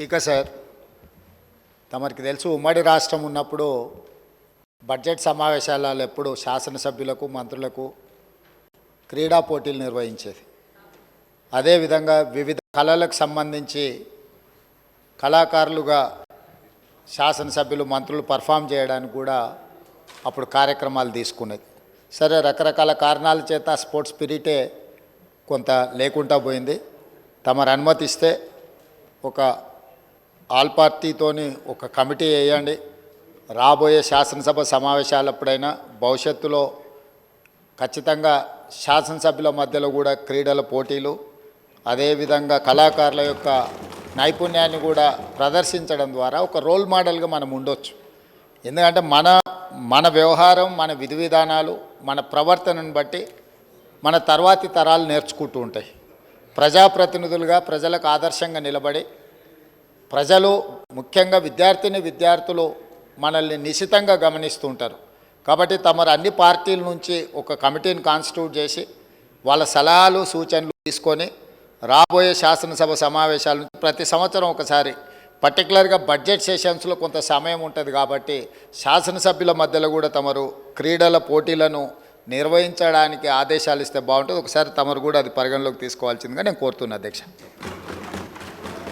Speaker sir తమరికి తెలుసు ఉమ్మడి రాష్ట్రం ఉన్నప్పుడు బడ్జెట్ సమావేశాలలో ఎప్పుడు శాసనసభ్యులకు మంత్రులకు క్రీడా పోటీలు నిర్వహించేది. అదేవిధంగా వివిధ కళలకు సంబంధించి కళాకారులుగా శాసనసభ్యులు మంత్రులు పర్ఫామ్ చేయడానికి కూడా అప్పుడు కార్యక్రమాలు తీసుకునేది. సరే రకరకాల కారణాల చేత స్పోర్ట్స్ స్పిరిటే కొంత లేకుండా పోయింది. తమరు అనుమతిస్తే ఒక ఆల్ పార్టీతోని ఒక కమిటీ వేయండి. రాబోయే శాసనసభ సమావేశాలప్పుడైనా భవిష్యత్తులో ఖచ్చితంగా శాసనసభ్యుల మధ్యలో కూడా క్రీడల పోటీలు అదేవిధంగా కళాకారుల యొక్క నైపుణ్యాన్ని కూడా ప్రదర్శించడం ద్వారా ఒక రోల్ మోడల్గా మనం ఉండొచ్చు. ఎందుకంటే మన మన వ్యవహారం మన విధి విధానాలు మన ప్రవర్తనను బట్టి మన తర్వాతి తరాలు నేర్చుకుంటూ ఉంటాయి. ప్రజాప్రతినిధులుగా ప్రజలకు ఆదర్శంగా నిలబడి ప్రజలు ముఖ్యంగా విద్యార్థిని విద్యార్థులు మనల్ని నిశితంగా గమనిస్తుంటారు. కాబట్టి తమరు అన్ని పార్టీల నుంచి ఒక కమిటీని కాన్స్టిట్యూట్ చేసి వాళ్ళ సలహాలు సూచనలు తీసుకొని రాబోయే శాసనసభ సమావేశాల నుంచి ప్రతి సంవత్సరం ఒకసారి పర్టికులర్గా బడ్జెట్ సెషన్స్లో కొంత సమయం ఉంటుంది కాబట్టి శాసనసభ్యుల మధ్యలో కూడా తమరు క్రీడల పోటీలను నిర్వహించడానికి ఆదేశాలు ఇస్తే బాగుంటుంది. ఒకసారి తమరు కూడా అది పరిగణలోకి తీసుకోవాల్సిందిగా నేను కోరుతున్నా అధ్యక్ష.